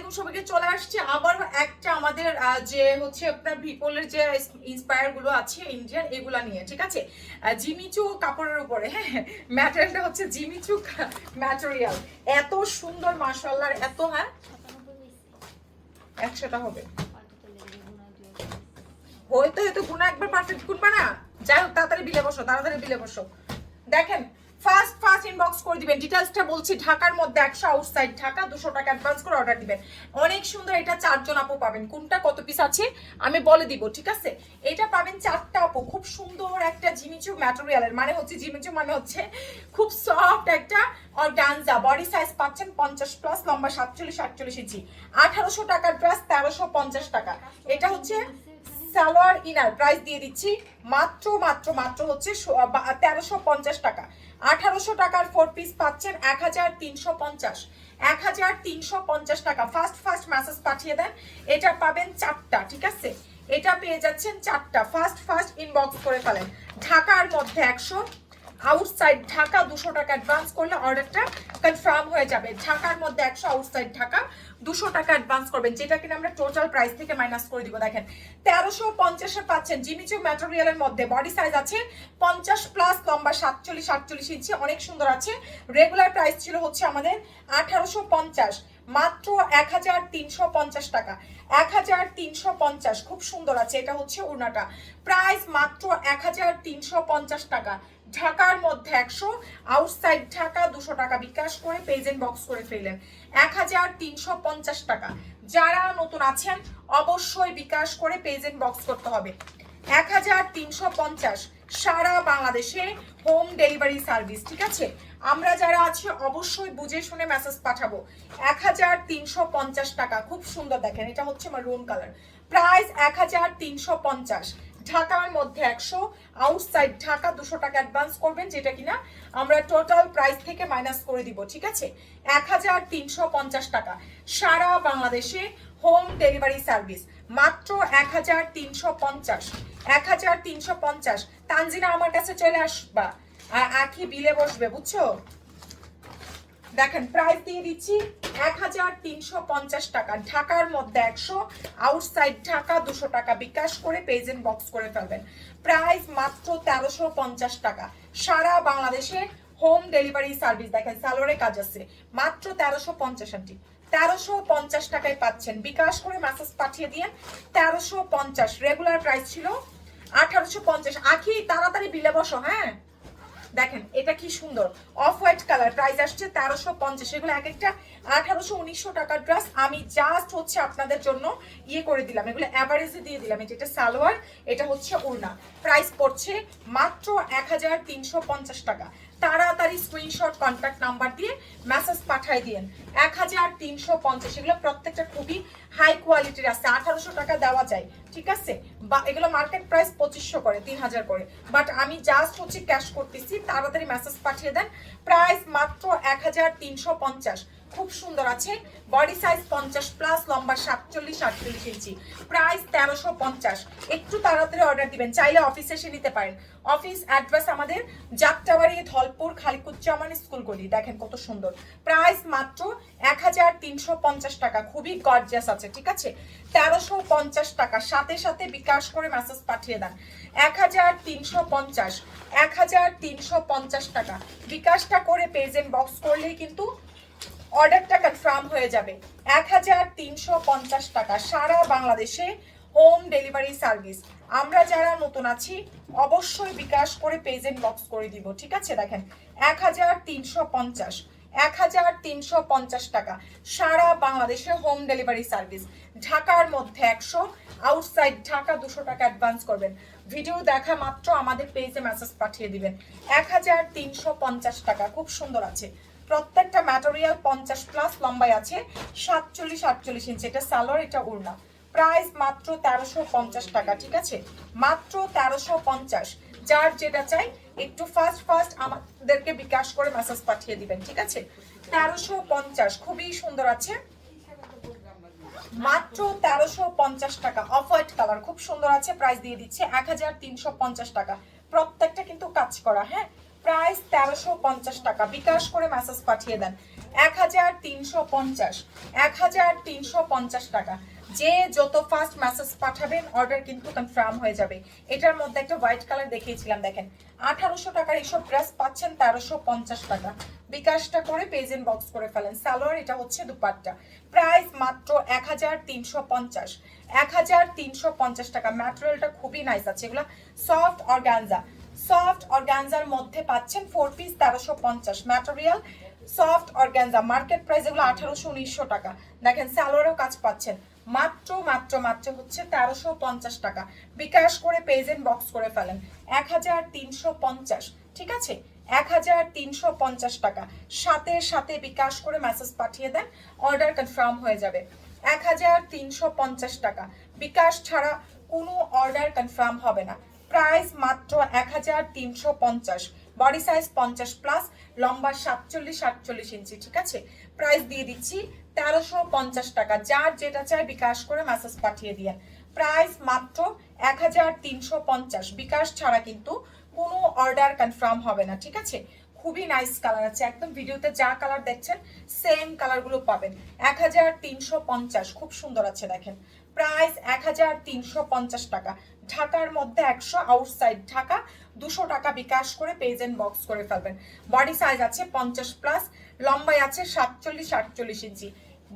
আলাইকুম সবাইকে চলে আসছে আবার একটা আমাদের যে হচ্ছে আপনার ভিপোলের যে ইন্সপায়ারগুলো আছে ইন্ডিয়ান এগুলা নিয়ে, ঠিক আছে? জিমিচু কাপড়ের উপরে হ্যাঁ ম্যাটেরিয়ালটা হচ্ছে জিমিচু ম্যাটেরিয়াল এত সুন্দর, মাশাআল্লাহ এত হ্যাঁ? একশোটা হবে। হয়তো হয়তো গুণা একবার পারফেক্ট গুনবা না? যাই হোক, তাড়াতাড়ি বিলে বসো, তাড়াতাড়ি বিলে বসো। দেখেন ফার্স্ট ফার্স্ট ইনবক্স করে দিবেন। ডিটেলসটা বলছি, ঢাকার মধ্যে একশো আউটসাইড ঢাকা, দুশো টাকা অ্যাডভান্স করে অর্ডার দিবেন। অনেক সুন্দর এটা চারজন আপু পাবেন। কোনটা, কত পিস আছে, আমি বলে দিব, ঠিক আছে? এটা পাবেন চারটা আপু। খুব সুন্দর একটা জিমিচু ম্যাটেরিয়ালের মানে হচ্ছে জিমিচু মানে হচ্ছে খুব সফট একটা অর্গানজা বডি সাইজ পাচ্ছেন পঞ্চাশ প্লাস লম্বা সাতচল্লিশ, আটচল্লিশ ইঞ্চি। আঠারোশো টাকার ড্রেস তেরোশো পঞ্চাশ টাকা। এটা হচ্ছে সালোয়ার ইনার প্রাইস দিয়ে দিচ্ছি। মাত্র মাত্র মাত্র হচ্ছে তেরোশো পঞ্চাশ টাকা। আঠারোশো টাকার ফোর পিস পাচ্ছেন এক হাজার তিনশো পঞ্চাশ। এক হাজার তিনশো পঞ্চাশ টাকা। ফার্স্ট ফার্স্ট মেসেজ পাঠিয়ে দেন। এটা পাবেন চারটা, ঠিক আছে? এটা পেয়ে যাচ্ছেন চারটা। ফার্স্ট ফার্স্ট ইনবক্স করে ফেলেন। ঢাকার মধ্যে একশো আউটসাইড ঢাকা দুশো টাকা অ্যাডভান্স করলে অর্ডারটা কনফার্ম হয়ে যাবে। ঢাকার মধ্যে একশো আউটসাইড ঢাকা দুশো টাকা অ্যাডভান্স করবেন, যেটা কিনা আমরা টোটাল প্রাইস থেকে মাইনাস করে দিব। দেখেন, তেরোশো পঞ্চাশে পাচ্ছেন জিমিচু ম্যাটেরিয়ালের মধ্যে। বডি সাইজ আছে পঞ্চাশ প্লাস লম্বা সাতচল্লিশ, আটচল্লিশ ইঞ্চি, অনেক সুন্দর আছে। রেগুলার প্রাইস ছিল হচ্ছে আমাদের আঠারোশো পঞ্চাশ, মাত্র এক হাজার তিনশো পঞ্চাশ টাকা। এক হাজার তিনশো পঞ্চাশ, খুব সুন্দর আছে, এটা হচ্ছে উনাটা প্রাইস মাত্র এক হাজার তিনশো পঞ্চাশ টাকা। ঢাকার মধ্যে একশো আউটসাইড ঢাকা দুশো টাকা বিকাশ করে পেজেন্ট বক্স করে ফেললেন। এক হাজার তিনশো পঞ্চাশ টাকা। যারা নতুন আছেন, অবশ্যই বিকাশ করে পেজেন্ট বক্স করতে হবে। এক হাজার তিনশো পঞ্চাশ, সারা বাংলাদেশে হোম ডেলিভারি সার্ভিস ঠিক আছে? আমরা যারা আছি, অবশ্যই বুঝে শুনে মেসেজ পাঠাবো। এক হাজার তিনশো পঞ্চাশ টাকা, খুব সুন্দর দেখেন, এটা হচ্ছে মারুন কালার প্রাইস এক হাজার তিনশো পঞ্চাশ। ঢাকার মধ্যে একশো আউটসাইড ঢাকা দুশো টাকা অ্যাডভান্স করবেন, যেটা কিনা আমরা টোটাল প্রাইস থেকে মাইনাস করে দিব, ঠিক আছে? এক হাজার তিনশো পঞ্চাশ টাকা। সারা বাংলাদেশে হোম ডেলিভারি সার্ভিস মাত্র এক হাজার তিনশো পঞ্চাশ। এক হাজার তিনশো পঞ্চাশ। তানজিনা আমার কাছে চলে আসবা। আর আখি বিলে বসবে, বুঝছ? দেখেন প্রাইস দিয়ে দিচ্ছি এক হাজার তিনশো পঞ্চাশ টাকা। ঢাকার মধ্যে একশো আউটসাইড ঢাকা দুশো টাকা। বিকাশ করে পেজেন্ট বক্স করে ফেলবেন। প্রাইস মাত্র তেরোশো পঞ্চাশ টাকা। সারা বাংলাদেশে হোম ডেলিভারি সার্ভিস দেখেন সালোয়ারে কাজ আছে। মাত্র তেরোশো পঞ্চাশ তেরোশো পঞ্চাশ টাকায় পাচ্ছেন। বিকাশ করে মেসেজ পাঠিয়ে দিয়ে তেরোশো পঞ্চাশ। রেগুলার প্রাইস ছিল আঠারোশো পঞ্চাশ। আখি, তাড়াতাড়ি বিলে বসো হ্যাঁ? দেখেন, এটা কি সুন্দর। অফ হোয়াইট কালার প্রাইস আসছে তেরোশো পঞ্চাশ। এগুলো এক একটা আঠারোশো, উনিশশো টাকার ড্রেস আমি জাস্ট হচ্ছে আপনাদের জন্য ইয়ে করে দিলাম। এগুলো অ্যাভারেজে দিয়ে দিলাম। এটা সালোয়ার, এটা হচ্ছে ওড়না প্রাইস পড়ছে মাত্র এক হাজার তিনশো পঞ্চাশ টাকা। তাড়াতাড়ি স্ক্রিনশট কন্ট্যাক্ট নাম্বার দিয়ে মেসেজ পাঠাই দিন এক হাজার তিনশো পঞ্চাশ, এগুলো প্রত্যেকটা খুবই হাই কোয়ালিটির আছে। আঠারোশো টাকা দেওয়া যায়, ঠিক আছে? বা এগুলো মার্কেট প্রাইস পঁচিশশো করে, তিন হাজার করে। বাট আমি জাস্ট হচ্ছে ক্যাশ করতেছি, তাড়াতাড়ি মেসেজ পাঠিয়ে দেন। প্রাইস মাত্র এক হাজার তিনশো পঞ্চাশ। খুব সুন্দর আছে। বডি সাইজ পঞ্চাশ প্লাস লম্বা সাতচল্লিশ, আটচল্লিশ ইঞ্চি। প্রাইস তেরোশো পঞ্চাশ। একটু তাড়াতাড়ি অর্ডার দিবেন, চাইলে অফিসে এসে নিতে পারেন। অফিস অ্যাড্রেস আমাদের যাত্রাবাড়ি, ধলপুর, খালিকুজ্জামান স্কুল গলি। দেখেন কত সুন্দর। প্রাইস মাত্র এক হাজার তিনশো পঞ্চাশ টাকা। খুবই গর্জিয়াস আছে, ঠিক আছে? তেরোশো পঞ্চাশ টাকা। সাথে সাথে বিকাশ করে মেসেজ পাঠিয়ে দেন। এক হাজার তিনশো পঞ্চাশ। এক হাজার তিনশো পঞ্চাশ টাকা। বিকাশটা করে পেজেন্ট বক্স করলেই কিন্তু অর্ডারটা কনফার্ম হয়ে যাবে। এক হাজার তিনশো পঞ্চাশ টাকা সারা বাংলাদেশে হোম ডেলিভারি সার্ভিস আমরা যারা নতুন আছি, অবশ্যই বিকাশ করে পেজেন্ট বক্স করে দিব, ঠিক আছে? দেখেন, এক হাজার তিনশো পঞ্চাশ, এক হাজার তিনশো পঞ্চাশ টাকা সারা বাংলাদেশে হোম ডেলিভারি সার্ভিস ঢাকার মধ্যে একশো আউটসাইড ঢাকা দুশো টাকা অ্যাডভান্স করবেন। ভিডিও দেখা মাত্র আমাদের পেজে মেসেজ পাঠিয়ে দিবেন। এক হাজার তিনশো পঞ্চাশ টাকা, খুব সুন্দর আছে। প্রত্যেকটা ম্যাটেরিয়াল পঞ্চাশ প্লাস লম্বায় আছে, সাতচল্লিশ, আটচল্লিশ ইঞ্চি এটা সালোয়ার এটা উড়না প্রাইস মাত্র তেরোশো পঞ্চাশ টাকা, ঠিক আছে? মাত্র তেরোশো পঞ্চাশ। যার যেটা চাই, একটু ফাস্ট ফাস্ট আমাদেরকে বিকাশ করে মেসেজ পাঠিয়ে দিবেন, ঠিক আছে? তেরোশো পঞ্চাশ, খুবই সুন্দর আছে। মাত্র তেরোশো পঞ্চাশ টাকা অফ হোয়াইট কালার খুব সুন্দর আছে প্রাইস দিয়ে দিচ্ছে এক হাজার তিনশো পঞ্চাশ টাকা। প্রত্যেকটা কিন্তু কাজ করা হ্যাঁ? প্রাইস তেরোশো পঞ্চাশ টাকা। বিকাশ করে মেসেজ পাঠিয়ে দেন। এক হাজার তিনশো পঞ্চাশ। এক হাজার তিনশো পঞ্চাশ টাকা। যে যত ফাস্ট মেসেজ পাঠাবেন অর্ডার কিন্তু কনফার্ম হয়ে যাবে। এটার মধ্যে একটা হোয়াইট কালার দেখিয়েছিলাম, দেখেন। আঠারোশো টাকার এইসব ড্রেস পাচ্ছেন তেরোশো পঞ্চাশ টাকা। বিকাশটা করে পেজ বক্স করে ফেলেন। সালোয়ার এটা হচ্ছে দুপাট্টা। প্রাইস মাত্র এক হাজার তিনশো পঞ্চাশ। এক হাজার তিনশো পঞ্চাশ টাকা। ম্যাটেরিয়ালটা খুবই নাইস আছে। এগুলো সফট অর্গানজা সফট অর্গানজার মধ্যে পাচ্ছেন ফোর পিস তেরোশো পঞ্চাশ material soft organza market price এগুলো আঠারোশো উনিশশো টাকা। দেখেন স্যালোয়ারও কাজ পাচ্ছেন। মাত্র মাত্র মাত্র হচ্ছে তেরোশো পঞ্চাশ টাকা। বিকাশ করে পেজ বক্স করে ফেলেন। এক হাজার তিনশো পঞ্চাশ, ঠিক আছে? এক হাজার তিনশো পঞ্চাশ টাকা। সাথে সাথে বিকাশ করে মেসেজ পাঠিয়ে দেন। অর্ডার কনফার্ম হয়ে যাবে। এক হাজার তিনশো পঞ্চাশ টাকা। বিকাশ ছাড়া কোনো অর্ডার কনফার্ম হবে না। প্রাইস মাত্র এক হাজার তিনশো পঞ্চাশ। বডি সাইজ পঞ্চাশ প্লাস, লম্বা সাতচল্লিশ সাতচল্লিশ ইঞ্চি, ঠিক আছে? প্রাইস দিয়ে দিচ্ছি তেরোশো পঞ্চাশ টাকা। যার যেটা চাই বিকাশ করে মেসেজ পাঠিয়ে দিয়েন প্রাইস মাত্র এক হাজার তিনশো পঞ্চাশ। বিকাশ ছাড়া কিন্তু কোনো অর্ডার কনফার্ম হবে না, ঠিক আছে? খুবই নাইস কালার আছে। একদম ভিডিওতে যা কালার দেখছেন সেম কালারগুলো পাবেন। এক হাজার তিনশো পঞ্চাশ, খুব সুন্দর আছে দেখেন। প্রাইস এক হাজার তিনশো পঞ্চাশ টাকা। ঢাকার মধ্যে একশো আউটসাইড ঢাকা, দুশো টাকা বিকাশ করে পেজ বক্স করে ফেলবেন। বডি সাইজ আছে পঞ্চাশ প্লাস লম্বাই আছে সাতচল্লিশ আটচল্লিশ ইঞ্চি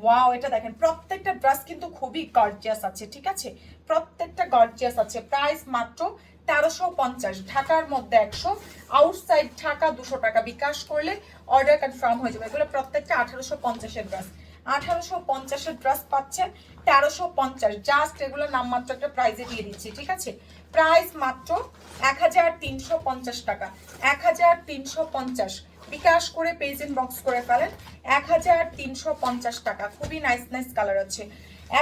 ওয়াও এটা দেখেন, প্রত্যেকটা ড্রেস কিন্তু খুবই গর্জিয়াস আছে, ঠিক আছে? প্রত্যেকটা গর্জিয়াস আছে প্রাইস মাত্র তেরোশো পঞ্চাশ, ঢাকার মধ্যে একশো আউটসাইড ঢাকা দুশো টাকা। বিকাশ করলে অর্ডার কনফার্ম হয়ে যাবে। এগুলো প্রত্যেকটা আঠারোশো পঞ্চাশের ড্রেস আঠারোশো পঞ্চাশের ড্রেস পাচ্ছেন তেরোশো পঞ্চাশ জাস্ট এগুলো নামমাত্র একটা প্রাইজে দিয়ে দিচ্ছি, ঠিক আছে? প্রাইস মাত্র এক হাজার তিনশো পঞ্চাশ টাকা। এক হাজার তিনশো পঞ্চাশ, বিকাশ করে পেজ বক্স করে ফেলেন, এক হাজার তিনশো পঞ্চাশ টাকা। খুবই নাইস নাইস কালার আছে।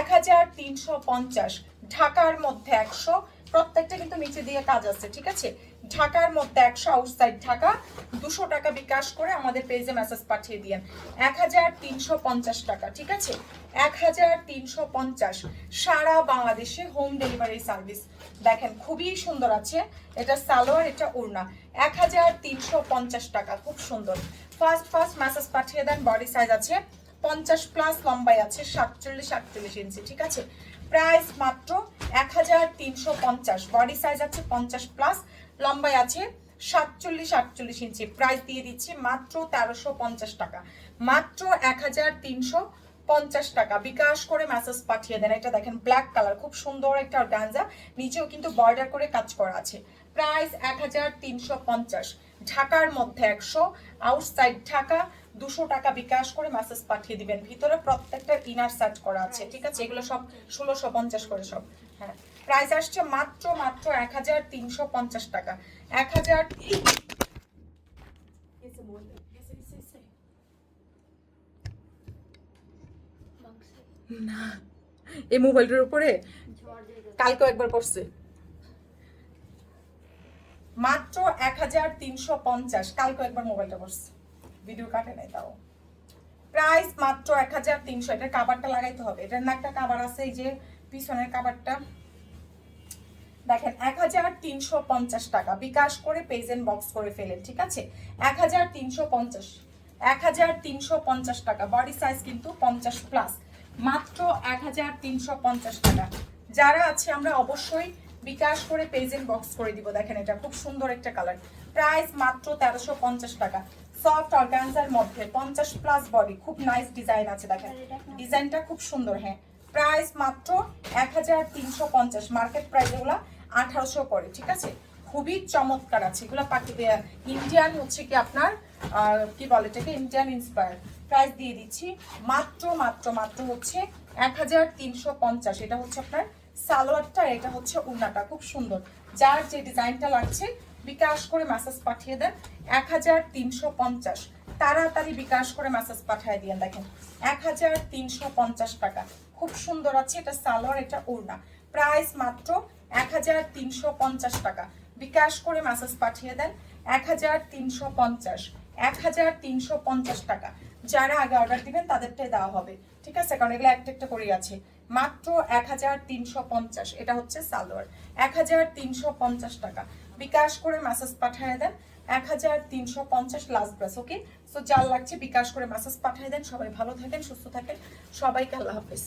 এক হাজার তিনশো পঞ্চাশ, ঢাকার মধ্যে একশো, প্রত্যেকটা কিন্তু নিচে দিয়ে কাজ আছে, ঠিক আছে? ঢাকার মধ্যে একশো আউটসাইড ঢাকা, দুশো টাকা বিকাশ করে আমাদের পেজে মেসেজ পাঠিয়ে দিয়েন। এক হাজার তিনশো পঞ্চাশ টাকা, ঠিক আছে? এক হাজার তিনশো পঞ্চাশ সারা বাংলাদেশে হোম ডেলিভারি সার্ভিস দেখেন, খুবই সুন্দর আছে। এটা সালোয়ার, এটা ওড়না। এক হাজার তিনশো পঞ্চাশ টাকা, খুব সুন্দর। ফার্স্ট ফার্স্ট মেসেজ পাঠিয়ে দেন বডি সাইজ আছে পঞ্চাশ প্লাস লম্বাই আছে, সাতচল্লিশ, আটচল্লিশ ইঞ্চি ঠিক আছে? প্রাইস মাত্র এক হাজার তিনশো পঞ্চাশ বডি সাইজ আছে পঞ্চাশ প্লাস লম্বাই আছে সাতচল্লিশ, আটচল্লিশ ইঞ্চি প্রাইস দিয়ে দিচ্ছি মাত্র তেরোশো পঞ্চাশ টাকা। মাত্র এক হাজার তিনশো পঞ্চাশ টাকা। বিকাশ করে মেসেজ পাঠিয়ে দেন। এটা দেখেন ব্ল্যাক কালার খুব সুন্দর একটা গাঞ্জা নিচেও কিন্তু বর্ডার করে কাজ করা আছে। প্রাইস এক হাজার তিনশো পঞ্চাশ। ঢাকার মধ্যে একশো আউটসাইড ঢাকা। দুশো টাকা বিকাশ করে মেসেজ পাঠিয়ে দিবেন। ভিতরে প্রত্যেকটা ইনার সার্চ করা আছে, ঠিক আছে? এগুলো সব ষোলোশো পঞ্চাশ করে সব। হ্যাঁ। প্রাইস আসছে মাত্র মাত্র এক হাজার তিনশো পঞ্চাশ টাকা। এক হাজার না, এই মোবাইলটার উপরে? কালকেও একবার পড়ছে। মাত্র এক হাজার তিনশো পঞ্চাশ, কালকেও একবার মোবাইলটা পড়ছে। ভিডিও কাটে নাই তাও। প্রাইস মাত্র এক হাজার তিনশো, এটার কাবারটা লাগাইতে হবে। এটার না একটা কাবার আছে, এই যে পিছনের কাবারটা দেখেন, এক হাজার তিনশো পঞ্চাশ টাকা। বিকাশ করে পেজ বক্স করে ফেলেন, ঠিক আছে? এক হাজার তিনশো পঞ্চাশ, এক হাজার তিনশো পঞ্চাশ টাকা। বডি সাইজ কিন্তু পঞ্চাশ প্লাস মাত্র এক হাজার তিনশো পঞ্চাশ টাকা। যারা আছে, আমরা অবশ্যই বিকাশ করে পেজ বক্স করে দিব। দেখেন এটা, খুব সুন্দর একটা কালার প্রাইস মাত্র তেরোশো পঞ্চাশ টাকা। সফট অর্গানজার মধ্যে পঞ্চাশ প্লাস বডি খুব নাইস ডিজাইন আছে দেখেন। ডিজাইনটা খুব সুন্দর হ্যাঁ। প্রাইস মাত্র এক হাজার তিনশো পঞ্চাশ মার্কেট প্রাইস এগুলো আঠারোশো করে, ঠিক আছে? খুবই চমৎকার আছে, এগুলো পাখি ইন্ডিয়ান হচ্ছে কি আপনার কি বলে এটাকে? ইন্ডিয়ান ইন্সপায়ার প্রাইস দিয়ে দিচ্ছি, মাত্র মাত্র মাত্র হচ্ছে এক হাজার তিনশো পঞ্চাশ, এটা হচ্ছে আপনার সালোয়ারটা, এটা হচ্ছে উন্নাটা, খুব সুন্দর। যার যে ডিজাইনটা লাগছে বিকাশ করে মেসেজ পাঠিয়ে দেন। এক হাজার তিনশো পঞ্চাশ। তাড়াতাড়ি বিকাশ করে মেসেজ পাঠিয়ে দিয়ে দেখেন। এক হাজার তিনশো পঞ্চাশ টাকা। খুব সুন্দর আছে, এটা সালোয়ার, এটা ওড়না। প্রাইস মাত্র এক হাজার তিনশো পঞ্চাশ টাকা। বিকাশ করে মেসেজ পাঠিয়ে দেন। এক হাজার তিনশো পঞ্চাশ। এক হাজার তিনশো পঞ্চাশ টাকা। যারা আগে অর্ডার দিবেন, তাদেরটাই দেওয়া হবে। ঠিক আছে? কারণ এগুলো একটা একটা করেই আছে। মাত্র এক হাজার তিনশো পঞ্চাশ, এটা হচ্ছে সালোয়ার। এক হাজার তিনশো পঞ্চাশ টাকা। বিকাশ করে মেসেজ পাঠিয়ে দেন। এক হাজার তিনশো পঞ্চাশ লাস্ট ব্রাস ওকে সো যার লাগছে বিকাশ করে মেসেজ পাঠিয়ে দেন। সবাই ভালো থাকেন, সুস্থ থাকেন। সবাইকে আল্লাহ হাফেজ।